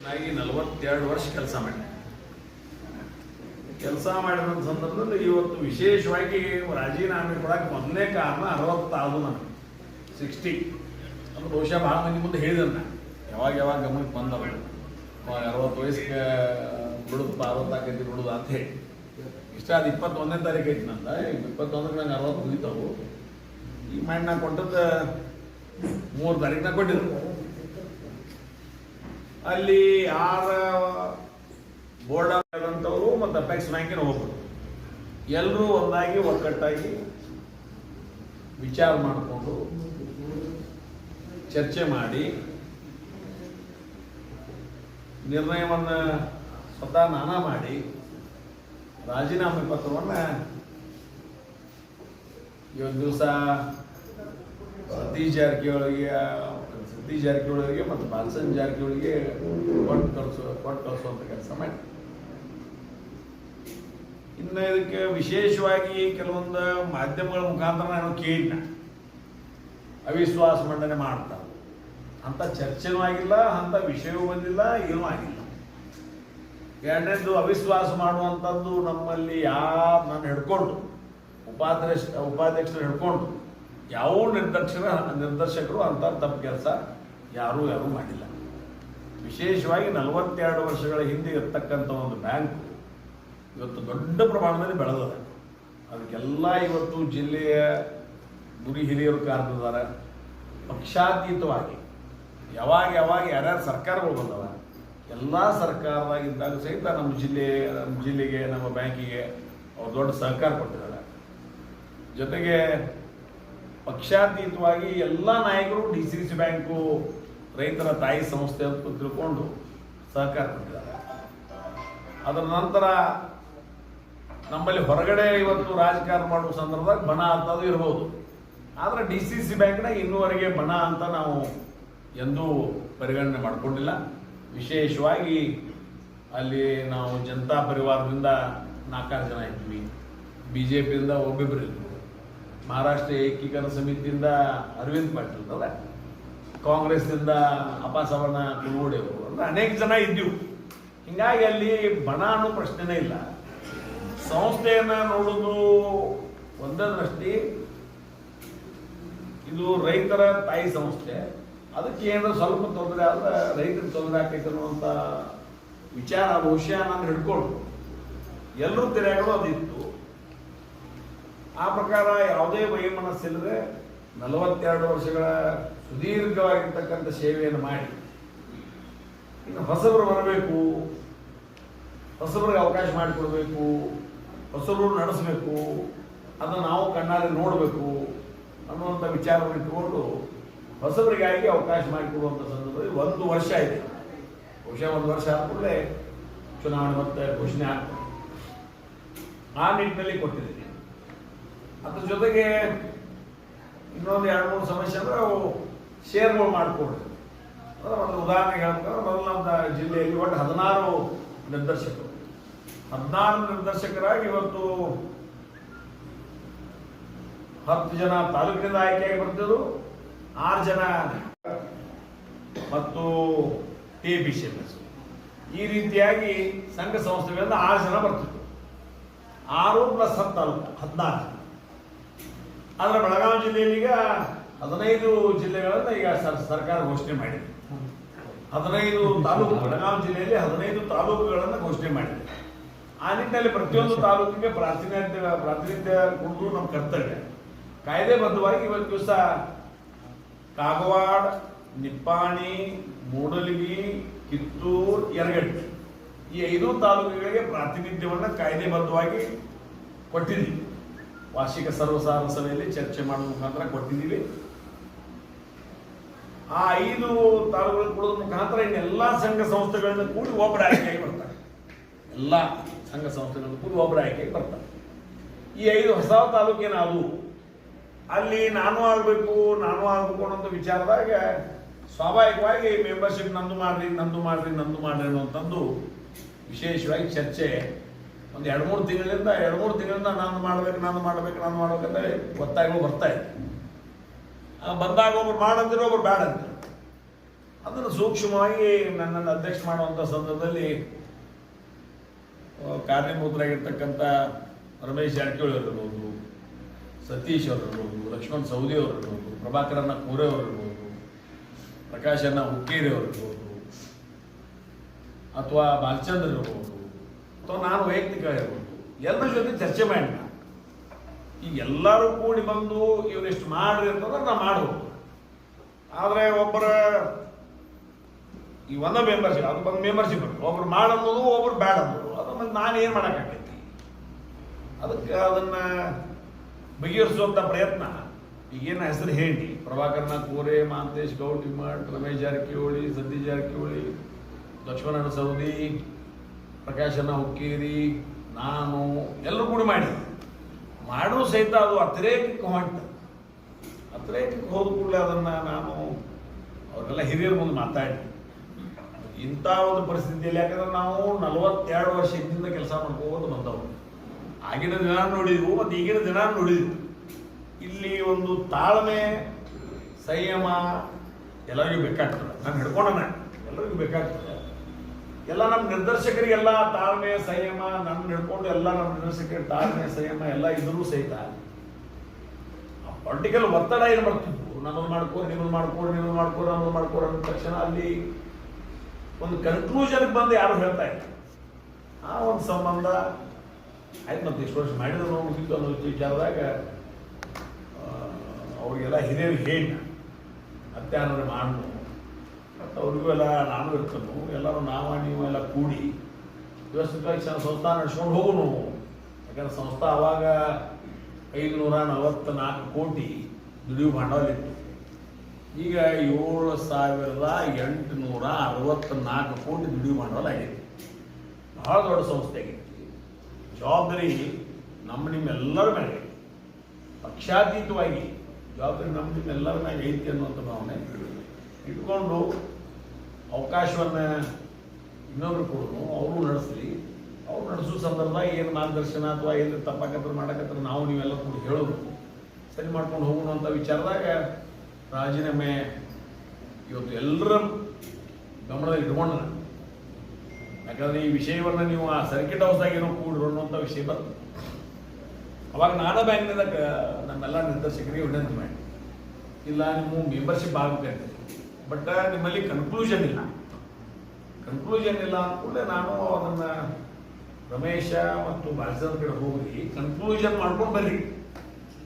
ನಾಗಿ ನಲವತ್ತೆರಡು ವರ್ಷ ಕೆಲಸ ಮಾಡಿದೆ. ಕೆಲಸ ಮಾಡಿದ ಸಂದರ್ಭದಲ್ಲಿ ಇವತ್ತು ವಿಶೇಷವಾಗಿ ರಾಜೀನಾಮೆ ಕೊಡಕ್ಕೆ ಮೊದಲನೇ ಕಾರಣ ಅರವತ್ತಾರು ನಾನು ಸಿಕ್ಸ್ಟಿ ಅದು ಬಹುಶಃ ಭಾಳ ಮಂದಿ ಮುಂದೆ ಹೇಳಿದೆ ನಾನು. ಯಾವಾಗ ಯಾವಾಗ ಗಮನಕ್ಕೆ ಬಂದವರು ಅರವತ್ತು ವಯಸ್ಸಿಗೆ ಬಿಡುದಪ್ಪ, ಅರವತ್ತಾಕೈತಿ ಬಿಡುದು ಅಂತ ಹೇಳಿ. ಇಷ್ಟ ಅದು ಇಪ್ಪತ್ತೊಂದನೇ ತಾರೀಕು ಐತಿ ನಂದ. ಇಪ್ಪತ್ತೊಂದಕ್ಕೆ ನಂಗೆ ಅರವತ್ತು ಮುಗಿತಾವು ಈ ಮಾಡಿ ನಾ ಕೊಟ್ಟದ್ದು ಮೂರು ತಾರೀಕು ಕೊಟ್ಟಿದ್ದು ಅಲ್ಲಿ ಯಾರ ಬೋರ್ಡ್ ಆದಂಥವ್ರು ಮತ್ತು ಅಪೆಕ್ಸ್ ಬ್ಯಾಂಕಿನ ಹೋಗ್ಬೋದು ಎಲ್ಲರೂ ಒಂದಾಗಿ ಒಕ್ಕಟ್ಟಾಗಿ ವಿಚಾರ ಮಾಡಿಕೊಂಡು ಚರ್ಚೆ ಮಾಡಿ ನಿರ್ಣಯವನ್ನು ಸ್ವತಃ ನಾನ ಮಾಡಿ ರಾಜೀನಾಮೆ ಪತ್ರವನ್ನು ಇವತ್ತು ದಿವಸ ಸತೀಶ್ ಜಾರಕಿಹೊಳಿಗೆ ಜಾರಕಿಹೊಳಿ ಅವರಿಗೆ ಮತ್ತು ಬಾಲಸನ್ ಜಾರಕಿಹೊಳಿಗೆ ಕೊಟ್ಟು ಕಳಿಸೋ, ಕೊಟ್ಟು ಕಳಿಸುವಂಥ ಕೆಲಸ ಮಾಡಿ. ಇನ್ನು ಇದಕ್ಕೆ ವಿಶೇಷವಾಗಿ ಕೆಲವೊಂದು ಮಾಧ್ಯಮಗಳ ಮುಖಾಂತರ ನಾನು ಕೇಳಿನ ಅವಿಶ್ವಾಸ ಮಂಡನೆ ಮಾಡ್ತಾರೆ ಅಂತ ಚರ್ಚೆನೂ ಆಗಿಲ್ಲ ಅಂತ ವಿಷಯವೂ ಬಂದಿಲ್ಲ, ಏನೂ ಆಗಿಲ್ಲ. ಎರಡನೇದು ಅವಿಶ್ವಾಸ ಮಾಡುವಂಥದ್ದು ನಮ್ಮಲ್ಲಿ ಯಾರು ನಾನು ಹಿಡ್ಕೊಂಡು, ಉಪಾಧ್ಯಕ್ಷ, ಉಪಾಧ್ಯಕ್ಷರು ಹಿಡ್ಕೊಂಡು, ಯಾವ ನಿರ್ದರ್ಶಕ ನಿರ್ದರ್ಶಕರು ಅಂತ ತಪ್ಪು ಕೆಲಸ ಯಾರೂ ಯಾರೂ ಮಾಡಿಲ್ಲ. ವಿಶೇಷವಾಗಿ ನಲವತ್ತೆರಡು ವರ್ಷಗಳ ಹಿಂದೆ ಇರ್ತಕ್ಕಂಥ ಒಂದು ಬ್ಯಾಂಕ್ ಇವತ್ತು ದೊಡ್ಡ ಪ್ರಮಾಣದಲ್ಲಿ ಬೆಳೆದದ. ಅದಕ್ಕೆಲ್ಲ ಇವತ್ತು ಜಿಲ್ಲೆಯ ಗುರಿ ಹಿರಿಯರು ಕಾರಣದಾರ ಪಕ್ಷಾತೀತವಾಗಿ, ಯಾವಾಗ ಯಾವಾಗ ಯಾರ್ಯಾರು ಸರ್ಕಾರಗಳು ಬಂದವ, ಎಲ್ಲ ಸರ್ಕಾರದಾಗಿದ್ದಾಗ ಸಹಿತ ನಮ್ಮ ಜಿಲ್ಲೆ, ನಮ್ಮ ಜಿಲ್ಲೆಗೆ, ನಮ್ಮ ಬ್ಯಾಂಕಿಗೆ ಅವ್ರು ದೊಡ್ಡ ಸಹಕಾರ ಕೊಟ್ಟಿದ್ದಾರೆ. ಜೊತೆಗೆ ಪಕ್ಷಾತೀತವಾಗಿ ಎಲ್ಲ ನಾಯಕರು ಡಿ ಸಿ ಸಿ ಬ್ಯಾಂಕು ರೈತರ ತಾಯಿ ಸಂಸ್ಥೆ ಅಂತ ತಿಳ್ಕೊಂಡು ಸಹಕಾರ ಕೊಟ್ಟಿದ್ದಾರೆ. ಅದರ ನಂತರ ನಮ್ಮಲ್ಲಿ ಹೊರಗಡೆ ಇವತ್ತು ರಾಜಕಾರಣ ಮಾಡುವ ಸಂದರ್ಭದಾಗ ಬಣ ಅಂತದ್ದು ಇರ್ಬೋದು. ಆದರೆ ಡಿ ಸಿ ಸಿ ಬ್ಯಾಂಕ್ನಾಗ ಇನ್ನೂವರೆಗೆ ಬಣ ಅಂತ ನಾವು ಎಂದೂ ಪರಿಗಣನೆ ಮಾಡಿಕೊಂಡಿಲ್ಲ. ವಿಶೇಷವಾಗಿ ಅಲ್ಲಿ ನಾವು ಜನತಾ ಪರಿವಾರದಿಂದ ನಾಲ್ಕಾರು ಜನ ಇದ್ವಿ. ಬಿ ಜೆ ಪಿಯಿಂದ ಒಬ್ಬಿಬ್ಬರು ಇದ್ವಿ. ಮಹಾರಾಷ್ಟ್ರ ಏಕೀಕರಣ ಸಮಿತಿಯಿಂದ ಅರವಿಂದ್ ಪಾಟೀಲ್ ಅಲ್ಲ ಕಾಂಗ್ರೆಸ್ನಿಂದ ಅಪಾಸವನ ಕುಲಗೋಡಿ ಅವರು ಅಂದ್ರೆ ಅನೇಕ ಜನ ಇದ್ದೀವಿ. ಹಿಂಗಾಗಿ ಅಲ್ಲಿ ಬಣ ಅನ್ನೋ ಪ್ರಶ್ನೆನೇ ಇಲ್ಲ. ಸಂಸ್ಥೆಯನ್ನ ನೋಡೋದು ಒಂದೇ ದೃಷ್ಟಿ. ಇದು ರೈತರ ತಾಯಿ ಸಂಸ್ಥೆ. ಅದಕ್ಕೆ ಏನಾದ್ರು ಸ್ವಲ್ಪ ತೊಂದರೆ ಆದ್ರೆ ರೈತರಿಗೆ ತೊಂದರೆ ಆಗ್ತೈತೆ ಅನ್ನುವಂಥ ವಿಚಾರ, ಬಹುಶಃ ನಾನು ಹಿಡ್ಕೊಂಡು ಎಲ್ಲರೂ ತಿರುಗಾಡೋದು ಅದಿತ್ತು. ಆ ಪ್ರಕಾರ ಯಾವುದೇ ವೈಮನಸ್ಸಿಲ್ಲದೆ ನಲವತ್ತೆರಡು ವರ್ಷಗಳ ಸುದೀರ್ಘವಾಗಿರ್ತಕ್ಕಂಥ ಸೇವೆಯನ್ನು ಮಾಡಿ. ಇನ್ನು ಹೊಸಬರು ಬರಬೇಕು, ಹೊಸಬರಿಗೆ ಅವಕಾಶ ಮಾಡಿಕೊಡ್ಬೇಕು, ಹೊಸಬರು ನಡೆಸಬೇಕು, ಅದನ್ನು ನಾವು ಕಣ್ಣಾರೆ ನೋಡಬೇಕು ಅನ್ನುವಂಥ ವಿಚಾರವನ್ನು ಇಟ್ಟುಕೊಂಡು ಹೊಸಬರಿಗಾಗಿ ಅವಕಾಶ ಮಾಡಿಕೊಡುವಂಥ ಸಂದರ್ಭದಲ್ಲಿ ಒಂದು ವರ್ಷ ಇದೆ. ಬಹುಶಃ ಒಂದು ವರ್ಷ ಆದ ಕೂಡಲೇ ಚುನಾವಣೆ ಮತ್ತೆ ಘೋಷಣೆ ಆಗ್ತದೆ. ಆ ನಿಟ್ಟಿನಲ್ಲಿ ಕೊಟ್ಟಿದ್ದೀನಿ. ಅದ್ರ ಜೊತೆಗೆ ಇನ್ನೊಂದು ಎರಡು ಮೂರು ಸಮಸ್ಯೆ ಅಂದ್ರೆ ಅವು ಶೇರ್ಗಳು ಮಾಡಿಕೊಡ್ರಿ ಅಂದ್ರೆ ಒಂದು ಉದಾಹರಣೆ ಹೇಳ್ಬೇಕಂದ್ರೆ ಮೊದಲು ನಮ್ಮ ಜಿಲ್ಲೆಯಲ್ಲಿ ಒಟ್ಟು ಹದಿನಾರು ನಿರ್ದೇಶಕರು. ಹದಿನಾರು ನಿರ್ದೇಶಕರಾಗಿ ಇವತ್ತು ಹತ್ತು ಜನ ತಾಲೂಕಿನಿಂದ ಆಯ್ಕೆಯಾಗಿ ಬರ್ತಿದ್ರು, ಆರು ಜನ ಮತ್ತು ಟಿ ಬಿ ಸಿ ಈ ರೀತಿಯಾಗಿ ಸಂಘ ಸಂಸ್ಥೆಗಳಿಂದ ಆರು ಜನ ಬರ್ತಿದ್ರು. ಆರು ಪ್ಲಸ್ ಹತ್ತು ತಾಲೂಕು, ಹದಿನಾರು. ಆದ್ರೆ ಬೆಳಗಾವಿ ಜಿಲ್ಲೆಯಲ್ಲಿ ಈಗ ಹದಿನೈದು ಜಿಲ್ಲೆಗಳನ್ನು ಈಗ ಸರ್- ಸರ್ಕಾರ ಘೋಷಣೆ ಮಾಡಿದೆ. ಹದಿನೈದು ತಾಲೂಕು ಬೆಳಗಾವಿ ಜಿಲ್ಲೆಯಲ್ಲಿ ಹದಿನೈದು ತಾಲೂಕುಗಳನ್ನು ಘೋಷಣೆ ಮಾಡಿದೆ. ಆ ನಿಟ್ಟಿನಲ್ಲಿ ಪ್ರತಿಯೊಂದು ತಾಲೂಕಿಗೆ ಪ್ರಾತಿನಿಧ್ಯ ಪ್ರಾತಿನಿಧ್ಯ ಕೊಡುವುದು ನಮ್ಮ ಕರ್ತವ್ಯ. ಕಾಯ್ದೆಬದ್ಧವಾಗಿ ಇವತ್ತು ದಿವಸ ಕಾಗವಾಡ, ನಿಪ್ಪಾಣಿ, ಮೂಡಲಗಿ, ಕಿತ್ತೂರು, ಯರಗಟ್ಟಿ ಈ ಐದು ತಾಲೂಕುಗಳಿಗೆ ಪ್ರಾತಿನಿಧ್ಯವನ್ನು ಕಾಯ್ದೆಬದ್ಧವಾಗಿ ಕೊಟ್ಟಿದ್ದೀವಿ. ವಾರ್ಷಿಕ ಸರ್ವಸಾಧಾರಣ ಸಭೆಯಲ್ಲಿ ಚರ್ಚೆ ಮಾಡುವ ಮುಖಾಂತರ ಕೊಟ್ಟಿದ್ದೀವಿ. ಆ ಐದು ತಾಲೂಕುಗಳನ್ನು ಕೊಡೋದ್ರ ಮುಖಾಂತರ ಇನ್ನೆಲ್ಲ ಸಂಘ ಸಂಸ್ಥೆಗಳನ್ನು ಕೂಡಿ ಒಬ್ಬರ ಆಯ್ಕೆಯಾಗಿ ಬರ್ತಾರೆ. ಎಲ್ಲ ಸಂಘ ಸಂಸ್ಥೆಗಳನ್ನ ಕೂಡಿ ಒಬ್ಬರ ಆಯ್ಕೆಯಾಗಿ ಬರ್ತಾರೆ. ಈ ಐದು ಹೊಸ ತಾಲೂಕೇನಾದವು ಅಲ್ಲಿ ನಾನು ಆಗಬೇಕು ನಾನು ಆಗಬೇಕು ಅನ್ನೋ ವಿಚಾರದಾಗ ಸ್ವಾಭಾವಿಕವಾಗಿ ಮೆಂಬರ್ಶಿಪ್ ನಂದು ಮಾಡ್ರಿ ನಂದು ಮಾಡ್ರಿ ನಂದು ಮಾಡ್ರಿ ಅಂತಂದು ವಿಶೇಷವಾಗಿ ಚರ್ಚೆ ಒಂದು ಎರಡು ಮೂರು ತಿಂಗಳಿಂದ, ಎರಡು ಮೂರು ತಿಂಗಳಿಂದ ನಾನು ಮಾಡ್ಬೇಕು ನಾನು ಮಾಡ್ಬೇಕು, ನಾನು ಮಾಡ್ಬೇಕಂತ ಒತ್ತಾಯಗಳು ಬರ್ತಾ ಆ, ಬಂದಾಗ ಒಬ್ರು ಮಾಡಂದಿರೋ ಒಬ್ರು ಬೇಡ ಅಂತ ಅದನ್ನು ಸೂಕ್ಷ್ಮವಾಗಿ ನನ್ನನ್ನು ಅಧ್ಯಕ್ಷ ಮಾಡುವಂಥ ಸಂದರ್ಭದಲ್ಲಿ ಕಾರ್ಯಮೂತರಾಗಿರ್ತಕ್ಕಂಥ ರಮೇಶ್ ಜಾರಕಿಹೊಳಿ ಅವರಿರ್ಬೋದು, ಸತೀಶ್ ಅವರಿರ್ಬೋದು, ಲಕ್ಷ್ಮಣ್ ಸೌದಿ ಅವರಿರ್ಬೋದು ಪ್ರಭಾಕರನ್ನ ಕೋರೆ ಅವರು ಇರ್ಬೋದು ಪ್ರಕಾಶನ ಹುಕ್ಕೇರಿ ಅವರಿರ್ಬೋದು, ಅಥವಾ ಬಾಲಚಂದ್ರ ಇರ್ಬೋದು. ಅಥವಾ ನಾನು ವೈಯಕ್ತಿಕ ಎಲ್ಲರ ಜೊತೆ ಚರ್ಚೆ ಮಾಡೋಣ ಈಗ ಎಲ್ಲರೂ ಕೂಡಿ ಬಂದು ಇವನಿಷ್ಟು ಮಾಡ್ರಿ ಅಂತಂದ್ರೆ ನಾ ಮಾಡ್ಬೋದು. ಆದರೆ ಒಬ್ಬರ ಈ ಒಂದ ಮೆಂಬರ್ಶಿಪ್ ಅದು ಬಂದು ಮೆಂಬರ್ಶಿಪ್ ಒಬ್ರು ಮಾಡನ್ನೋದು ಒಬ್ರು ಬ್ಯಾಡ ಅನ್ನೋದು ಅದ್ರ ಮತ್ತೆ ನಾನು ಏನು ಮಾಡೋಕ್ಕಾಗೈತಿ? ಅದಕ್ಕೆ ಅದನ್ನ ಬಗೆಹರಿಸುವಂಥ ಪ್ರಯತ್ನ. ಈಗೇನು ಹೆಸರು ಹೇಳಿ. ಪ್ರಭಾಕರ್ನ ಕೋರೆ ಮಾಂತೇಶ್ ಗೌಡ್ ಹಿಮಟ್ ರಮೇಶ್ ಜಾರಕಿಹೊಳಿ, ಸತೀಶ್ ಜಾರಕಿಹೊಳಿ ಲಕ್ಷ್ಮಣ ಸವದಿ ಪ್ರಕಾಶನ ಹುಕ್ಕೇರಿ, ನಾನು ಎಲ್ಲರೂ ಕೂಡ ಮಾಡಿ ಮಾಡೋ ಸಹಿತ ಅದು ಅತಿರೇಕಕ್ಕೆ ಹೊಂಟ. ಅತಿರೇಕಕ್ಕೆ ಹೋದ ಕೂಡಲೇ ಅದನ್ನು ನಾನು ಅವರೆಲ್ಲ ಹಿರಿಯರ ಮುಂದೆ ಮಾತಾಡಿ ಇಂಥ ಒಂದು ಪರಿಸ್ಥಿತಿಯಲ್ಲಿ ಯಾಕಂದ್ರೆ ನಾವು ನಲವತ್ತೆರಡು ವರ್ಷ ಹಿಂದಿಂದ ಕೆಲಸ ಮಾಡ್ಕೋಬೋದು ಬಂದವರು. ಆಗಿನ ದಿನ ನೋಡಿದ್ವು, ಮತ್ತು ಈಗಿನ ದಿನ ನೋಡಿದ್ವು. ಇಲ್ಲಿ ಒಂದು ತಾಳ್ಮೆ, ಸಂಯಮ ಎಲ್ಲರಿಗೂ ಬೇಕಾಗ್ತದೆ. ನಾನು ಹಿಡ್ಕೊಂಡನ, ಎಲ್ಲರಿಗೂ ಬೇಕಾಗ್ತದೆ. ಎಲ್ಲ ನಮ್ಮ ನಿರ್ದರ್ಶಕರಿಗೆಲ್ಲ ತಾಳ್ಮೆ ಸಂಯಮ ನನ್ನ ಹಿಡ್ಕೊಂಡು ಎಲ್ಲ ನಮ್ಮ ನಿರ್ದೇಶಕರಿಗೆ ತಾಳ್ಮೆ ಸಂಯಮ ಎಲ್ಲ ಇದ್ರೂ ಸಹಿತ ಪಾರ್ಟಿಕಲ್ ಒತ್ತಡ ಏನು ಮಾಡ್ತಿದ್ವು? ನನ್ನದು ಮಾಡ್ಕೋ ನೀನು ಮಾಡ್ಕೋ ನೀನು ಮಾಡ್ಕೋ ನನ್ನದು ಮಾಡ್ಕೋ ಅಂದ ತಕ್ಷಣ ಅಲ್ಲಿ ಒಂದು ಕನ್ಕ್ಲೂಷನ್ಗೆ ಬಂದು ಯಾರು ಹೇಳ್ತಾ ಇಲ್ಲ. ಆ ಒಂದು ಸಂಬಂಧ ಆಯ್ತು ಮತ್ತೆ ಇಷ್ಟು ವರ್ಷ ಮಾಡಿದ್ರು ಮುಗಿತು ಅನ್ನೋ ವಿಚಾರದಾಗ ಆ, ಅವ್ರಿಗೆಲ್ಲ ಹಿರಿಯರು ಹೇಳಿ ಅತ್ಯಾರ ಮಾಡು ಮತ್ತು ಅವ್ರಿಗೂ ಎಲ್ಲ ನಾನು ಇರ್ತನು. ಎಲ್ಲರೂ ನಾವ, ನೀವು ಎಲ್ಲ ಕೂಡಿ ವ್ಯವಸ್ಥಿತವಾಗಿ ಸಂಸ್ಥಾನ ನಡೆಸ್ಕೊಂಡು ನಡ್ಸ್ಕೊಂಡು ನಾವು ಯಾಕಂದ್ರೆ ಸಂಸ್ಥಾ ಅವಾಗ ಐದುನೂರ ನಲವತ್ತ ನಾಲ್ಕು ಕೋಟಿ ದುಡಿಯು ಬಂಡವಾಳ ಇತ್ತು ಈಗ ಏಳು ಸಾವಿರದ ಎಂಟುನೂರ ಅರವತ್ತ್ನಾಲ್ಕು ಕೋಟಿ ದುಡಿಯು ಬಂಡವಾಳ ಆಗಿದೆ. ಬಹಳ ದೊಡ್ಡ ಸಂಸ್ಥೆ ಆಗೈತಿ ಜವಾಬ್ದಾರಿ ನಮ್ಮ ನಿಮ್ಮೆಲ್ಲರ ಮೇಲೆ. ಪಕ್ಷಾತೀತವಾಗಿ ಜವಾಬ್ದಾರಿ ನಮ್ಮ ನಿಮ್ಮೆಲ್ಲರ ಮೇಲೆ ಐತಿ ಅನ್ನುವಂಥ ಭಾವನೆ. ಇಟ್ಕೊಂಡು ಅವಕಾಶವನ್ನು ಇನ್ನೊಬ್ರು ಕೊಡೋನು ಅವರು ನಡೆಸಲಿ. ಅವ್ರು ನಡೆಸೋ ಸಂದರ್ಭ ಏನು ಮಾರ್ಗದರ್ಶನ ಅಥವಾ ಏನು ತಪ್ಪಾಕತ್ರ ಮಾಡಕತ್ರ ನಾವು ನೀವೆಲ್ಲ ಕೂಡ ಹೇಳೋದು. ಸರಿ ಮಾಡ್ಕೊಂಡು ಹೋಗೋಣ ಅಂತ ವಿಚಾರದಾಗ ರಾಜೀನಾಮೆ ಇವತ್ತು ಎಲ್ಲರ ಗಮನದಲ್ಲಿ ಇಟ್ಕೊಂಡ. ಯಾಕಂದ್ರೆ ಈ ವಿಷಯವನ್ನು ನೀವು ಆ ಸರ್ಕಿಟ್ ಹೌಸ್ದಾಗ ಏನೋ ಅನ್ನುವಂಥ ವಿಷಯ ಬರ್ತದೆ. ಅವಾಗ ನಾನು ಬ್ಯಾಂಕ್ನಿಂದ ನಮ್ಮೆಲ್ಲ ನಿರ್ದೇಶಕರಿಗೆ ವಿನಂತಿ ಮಾಡಿ. ಇಲ್ಲ, ನಿಮ್ಮ ಮೆಂಬರ್ಶಿಪ್ ಆಗಬೇಕಂತ. ಬಟ್ ನಿಮ್ಮಲ್ಲಿ ಕನ್ಕ್ಲೂಷನ್ ಇಲ್ಲ. ಕನ್ಕ್ಲೂಷನ್ ಇಲ್ಲ ಅಂದ್ಕೂಡಲೇ ನಾನು ಅದನ್ನ ರಮೇಶ ಮತ್ತು ಬಾಲಚಂದ್ರ ಕಡೆ ಹೋಗಿ ಕನ್ಕ್ಲೂಷನ್ ಮಾಡ್ಕೊಂಡು ಬರ್ರಿ.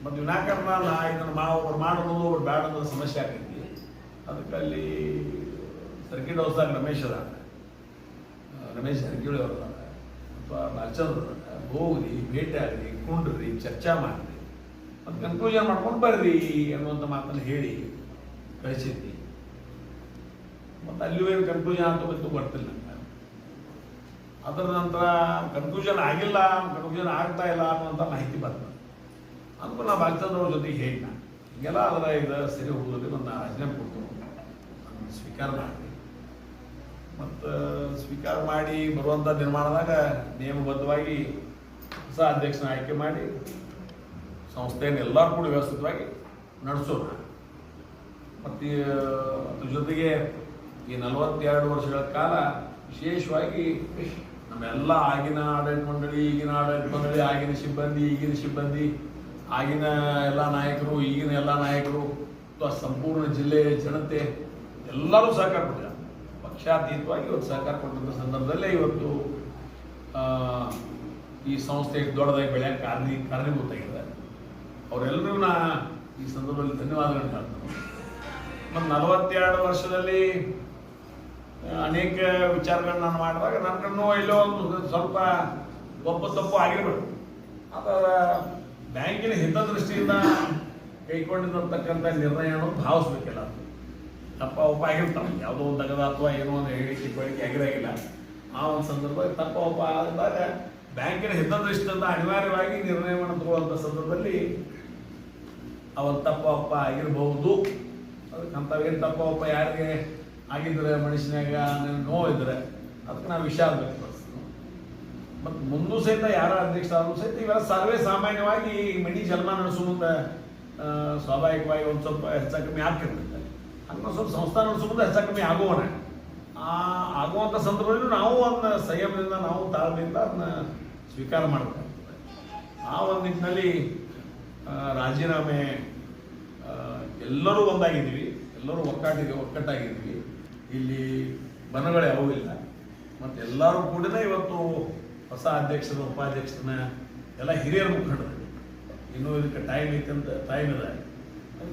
ಮತ್ತು ವಿನಾಕಾರಣ ಇದನ್ನು ಮಾ ಅವ್ರು ಮಾಡೋದು ಅವ್ರು ಬೇಡ ಅನ್ನೋದು ಸಮಸ್ಯೆ ಆಗೈತಿ ಅದಕ್ಕೆ ಅಲ್ಲಿ ಸರ್ಕಿಟ್ ಹೌಸ್ದಾಗ ರಮೇಶ್ ಅದ ರಮೇಶ್ ಜಾರಕಿಹೊಳಿ ಅವರು ಅದಾರ. ಅಥವಾ ಬಾಲಚಂದ್ರ ಹೋಗ್ರಿ, ಭೇಟಿ ಆಗ್ರಿ, ಕುಂಡ್ರಿ, ಚರ್ಚಾ ಮಾಡ್ರಿ. ಮತ್ತು ಕನ್ಕ್ಲೂಷನ್ ಮಾಡ್ಕೊಂಡು ಬರ್ರಿ ಅನ್ನುವಂಥ ಮಾತನ್ನು ಹೇಳಿ ಕಳಿಸಿದ್ವಿ. ಮತ್ತು ಅಲ್ಲಿಯೂ ಏನು ಕನ್ಕ್ಲೂಷನ್ ಅಂತ ಬಂತು, ಬರ್ತಿಲ್ಲ. ಅದರ ನಂತರ ಕನ್ಕ್ಲೂಷನ್ ಆಗಿಲ್ಲ ಕನ್ಕ್ಲೂಷನ್ ಆಗ್ತಾ ಇಲ್ಲ ಅನ್ನುವಂಥ ಮಾಹಿತಿ ಬರ್ತದೆ ಅದಕ್ಕೂ ನಾವು ಅವ್ರ ಜೊತೆಗೆ ನಾನು ಹಿಂಗೆಲ್ಲ ಅದರ ಇದು ಸರಿ ಹೋಗೋದಕ್ಕೆ ಒಂದು ರಾಜೀನಾಮೆ ಅದನ್ನ ಸ್ವೀಕಾರ ಮಾಡಿ. ಮತ್ತು ಸ್ವೀಕಾರ ಮಾಡಿ ಬರುವಂಥ ನಿರ್ಮಾಣದಾಗ ನಿಯಮಬದ್ಧವಾಗಿ ಹೊಸ ಅಧ್ಯಕ್ಷನ ಆಯ್ಕೆ ಮಾಡಿ ಸಂಸ್ಥೆಯನ್ನು ಎಲ್ಲರೂ ಕೂಡ ವ್ಯವಸ್ಥಿತವಾಗಿ ನಡೆಸೋಣ. ಮತ್ತು, ಅದ್ರ ಜೊತೆಗೆ ಈ ನಲವತ್ತೆರಡು ವರ್ಷಗಳ ಕಾಲ ವಿಶೇಷವಾಗಿ ನಮ್ಮೆಲ್ಲ ಆಗಿನ ಆಡಳಿತ ಮಂಡಳಿ, ಈಗಿನ ಆಡಳಿತ ಮಂಡಳಿ, ಆಗಿನ ಸಿಬ್ಬಂದಿ, ಈಗಿನ ಸಿಬ್ಬಂದಿ, ಆಗಿನ ಎಲ್ಲ ನಾಯಕರು, ಈಗಿನ ಎಲ್ಲ ನಾಯಕರು, ಅಥವಾ ಸಂಪೂರ್ಣ ಜಿಲ್ಲೆಯ ಜನತೆ, ಎಲ್ಲರೂ ಸಹಕಾರ ಕೊಟ್ಟಿದ್ದಾರೆ. ಪಕ್ಷಾತೀತವಾಗಿ ಇವತ್ತು ಸಹಕಾರ ಕೊಟ್ಟಂಥ ಸಂದರ್ಭದಲ್ಲೇ ಇವತ್ತು ಈ ಸಂಸ್ಥೆ ದೊಡ್ಡದಾಗಿ ಬೆಳೆಯಕ್ಕೆ ಕಾರಣ ಕಾರಣೀಭೂತಾಗಿದೆ ಅವರೆಲ್ಲರೂ ನಾ ಈ ಸಂದರ್ಭದಲ್ಲಿ ಧನ್ಯವಾದಗಳನ್ನು ಹೇಳ್ತೇನೆ. ಮತ್ತು ನಲವತ್ತೆರಡು ವರ್ಷದಲ್ಲಿ ಅನೇಕ ವಿಚಾರಗಳನ್ನ ನಾನು ಮಾಡಿದಾಗ ನನ್ನ ಕಣ್ಣು ಎಲ್ಲೋ ಒಂದು ಸ್ವಲ್ಪ ಒಪ್ಪು ತಪ್ಪು ಆಗಿರ್ಬೇಕು. ಅದರ ಬ್ಯಾಂಕಿನ ಹಿತದೃಷ್ಟಿಯಿಂದ ಕೈಕೊಂಡಿರತಕ್ಕಂಥ ನಿರ್ಣಯವನ್ನು ಭಾವಿಸ್ಬೇಕಿಲ್ಲ. ತಪ್ಪ ಒಪ್ಪ ಆಗಿರ್ತಾವೆ. ಯಾವುದೋ ಒಂದು ತಗದ ಅಥವಾ ಏನೋ ಒಂದು ಹೇಳಿಕೆ ಬೆಳಿಗ್ಗೆ ಆಗಿರೋಗಿಲ್ಲ. ಆ ಒಂದು ಸಂದರ್ಭದಲ್ಲಿ ತಪ್ಪ ಒಪ್ಪ ಆದಾಗ ಬ್ಯಾಂಕಿನ ಹಿತದೃಷ್ಟಿಯಿಂದ ಅನಿವಾರ್ಯವಾಗಿ ನಿರ್ಣಯವನ್ನು ತಗೊಳ್ಳುವಂಥ ಸಂದರ್ಭದಲ್ಲಿ ಅವನು ತಪ್ಪ ಒಪ್ಪ ಆಗಿರಬಹುದು. ಅದಕ್ಕೆ ತಪ್ಪ ಒಪ್ಪ ಯಾರಿಗೆ? ಆಗಿದ್ರೆ ಮನುಷ್ಯನಾಗ ನೋವಿದ್ರೆ ಅದಕ್ಕೆ ನಾವು ವಿಷಾದ ವ್ಯಕ್ತಪಡಿಸ್ತೀವಿ ಮತ್ತು ಮುಂದೂ ಸಹಿತ ಯಾರ ಅಧ್ಯಕ್ಷ ಆದರೂ ಸಹಿತ ಇವೆಲ್ಲ ಸರ್ವೇ ಸಾಮಾನ್ಯವಾಗಿ ಮಣಿ ಜನ್ಮ ನಡೆಸೋ ಮುಂದೆ ಸ್ವಾಭಾವಿಕವಾಗಿ ಒಂದು ಸ್ವಲ್ಪ ಹೆಚ್ಚು ಕಮ್ಮಿ ಆಗ್ತಿರ್ತೈತೆ ಸ್ವಲ್ಪ ಸಂಸ್ಥಾನ ಮುಂದೆ ಹೆಚ್ಚು ಕಮ್ಮಿ ಆಗೋಣ. ಆ ಆಗುವಂಥ ಸಂದರ್ಭದಲ್ಲಿ ನಾವು ಅದನ್ನ ಸಂಯಮದಿಂದ ನಾವು ತಾಳ್ಮೆಯಿಂದ ಅದನ್ನ ಸ್ವೀಕಾರ ಮಾಡಬೇಕಾಗ್ತದೆ. ಆ ಒಂದು ನಿಟ್ಟಿನಲ್ಲಿ ರಾಜೀನಾಮೆ ಎಲ್ಲರೂ ಒಂದಾಗಿದ್ದೀವಿ. ಎಲ್ಲರೂ ಒಕ್ಕಾಟಿಗೆ ಒಕ್ಕಟ್ಟಾಗಿದ್ದೀವಿ ಇಲ್ಲಿ ಬನಗಳು ಯಾವೂ ಇಲ್ಲ. ಮತ್ತು ಎಲ್ಲರೂ ಕೂಡ ಇವತ್ತು ಹೊಸ ಅಧ್ಯಕ್ಷರ, ಉಪಾಧ್ಯಕ್ಷರನ್ನ ಎಲ್ಲ ಹಿರಿಯರ ಮುಖಂಡರು. ಇನ್ನೂ ಇದಕ್ಕೆ ಟೈಮ್ ಐತೆ ಅಂತ ಟೈಮ್ ಇದೆ.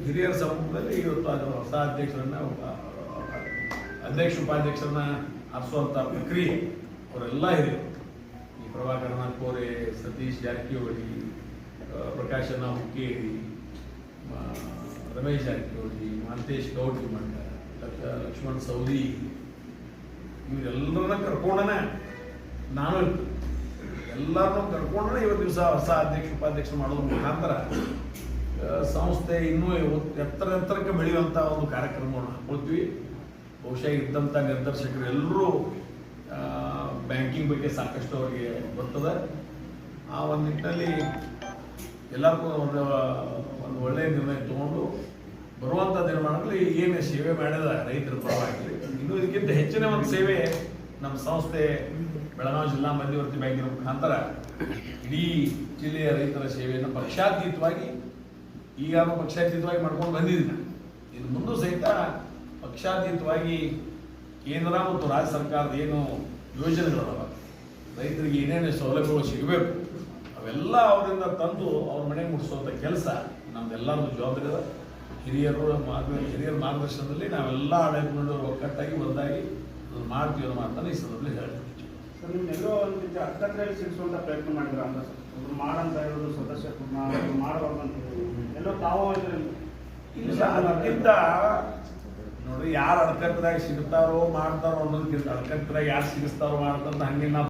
ಹಿರಿಯರ ಸಮ್ಮುಖದಲ್ಲಿ ಇವತ್ತು ಅದರ ಹೊಸ ಅಧ್ಯಕ್ಷರನ್ನ ಅಧ್ಯಕ್ಷ, ಉಪಾಧ್ಯಕ್ಷರನ್ನ ಆರಿಸುವಂಥ ಪ್ರಕ್ರಿಯೆ. ಅವರೆಲ್ಲ ಹಿರಿಯರು. ಈ ಪ್ರಭಾಕರನ ಕೋರೆ ಸತೀಶ್ ಜಾರಕಿಹೊಳಿ ಪ್ರಕಾಶನ ಹುಕ್ಕೇರಿ ರಮೇಶ್ ಜಾರಕಿಹೊಳಿ, ಮಾಂತೇಶ್ ಗೌಡ್ರಿ ಮಂಡ ಲಕ್ಷ- ಲಕ್ಷ್ಮಣ್ ಸೌದಿ ಇವರೆಲ್ಲರನ್ನ ಕರ್ಕೊಂಡನೆ ನಾನು ಎಲ್ಲರನ್ನೂ ಕರ್ಕೊಂಡ್ರೆ ಇವತ್ತು ದಿವಸ ಹೊಸ ಅಧ್ಯಕ್ಷ ಉಪಾಧ್ಯಕ್ಷ ಮಾಡೋದ್ರ ಮುಖಾಂತರ ಸಂಸ್ಥೆ ಇನ್ನೂ ಎತ್ತರ ಎತ್ತರಕ್ಕೆ ಬೆಳೆಯುವಂಥ ಒಂದು ಕಾರ್ಯಕ್ರಮವನ್ನು ಹಾಕೊಳ್ತೀವಿ. ಬಹುಶಃ ಇದ್ದಂಥ ನಿರ್ದೇಶಕರು ಎಲ್ಲರೂ ಬ್ಯಾಂಕಿಂಗ್ ಬಗ್ಗೆ ಸಾಕಷ್ಟು ಅವರಿಗೆ ಬರ್ತದೆ ಆ ಒಂದು ನಿಟ್ಟಿನಲ್ಲಿ ಎಲ್ಲರಿಗೂ ಒಂದು ಒಂದು ಒಳ್ಳೆಯ ನಿರ್ಣಯ ತಗೊಂಡು ಬರುವಂಥ ದಿನಮಾನದಲ್ಲಿ ಏನು ಸೇವೆ ಮಾಡಿದ ರೈತರ ಪರವಾಗಿ ಇನ್ನು ಇದಕ್ಕಿಂತ ಹೆಚ್ಚಿನ ಒಂದು ಸೇವೆ ನಮ್ಮ ಸಂಸ್ಥೆ ಬೆಳಗಾವಿ ಜಿಲ್ಲಾ ಮಧ್ಯವರ್ತಿ ಬ್ಯಾಂಕಿನ ಮುಖಾಂತರ ಇಡೀ ಜಿಲ್ಲೆಯ ರೈತರ ಸೇವೆಯನ್ನು ಪಕ್ಷಾತೀತವಾಗಿ ಈಗ ಪಕ್ಷಾತೀತವಾಗಿ ಮಾಡ್ಕೊಂಡು ಬಂದಿದ್ದೀನಿ ಇನ್ನು ಮುಂದೂ ಸಹಿತ ಪಕ್ಷಾತೀತವಾಗಿ ಕೇಂದ್ರ ಮತ್ತು ರಾಜ್ಯ ಸರ್ಕಾರದ ಏನು ಯೋಜನೆಗಳದಾವ, ರೈತರಿಗೆ ಏನೇನು ಸೌಲಭ್ಯಗಳು ಸಿಗಬೇಕು, ಅವೆಲ್ಲ ಅವರಿಂದ ತಂದು ಅವ್ರ ಮನೆ ಮುಟ್ಟಿಸುವಂಥ ಕೆಲಸ ನಮ್ದೆಲ್ಲರದ್ದು ಜವಾಬ್ದಾರಿ ಅದ. ಹಿರಿಯರು ಮಾರ್ಗ ಹಿರಿಯರ ಮಾರ್ಗದರ್ಶನದಲ್ಲಿ ನಾವೆಲ್ಲ ಆಡಳಿತ ಒಕ್ಕಟ್ಟಾಗಿ ಒಂದಾಗಿ ಅದನ್ನ ಮಾಡ್ತೀವಿ ಅನ್ನೋ ಮಾತನ್ನ ಈ ಸಂದರ್ಭದಲ್ಲಿ ಹೇಳ್ತೀವಿ. ಸರ್ ನೀವು ಎಲ್ಲೋ ಒಂದು ರೀತಿ ಅರ್ಥದಲ್ಲಿ ಪ್ರಯತ್ನ ಮಾಡಿದ್ರ ಅಂತ ಒಬ್ರು ಮಾಡಂತ ಹೇಳೋದು ಸದಸ್ಯ ಒಬ್ರು ಮಾಡಬಾರ್ದಂತ ಎಲ್ಲೋ ತಾವು ಇಲ್ಲ ಅದಕ್ಕಿಂತ ನೋಡ್ರಿ ಯಾರು ಅಡ್ಕಟ್ಟದಾಗ ಸಿಗ್ತಾರೋ ಮಾಡ್ತಾರೋ ಅನ್ನೋದಕ್ಕಿಂತ ಅಡ್ಕಟ್ಟದಾಗ ಯಾರು ಸಿಗಿಸ್ತಾರೋ ಮಾಡ್ತಾರ ಹಂಗೆ ನಾವು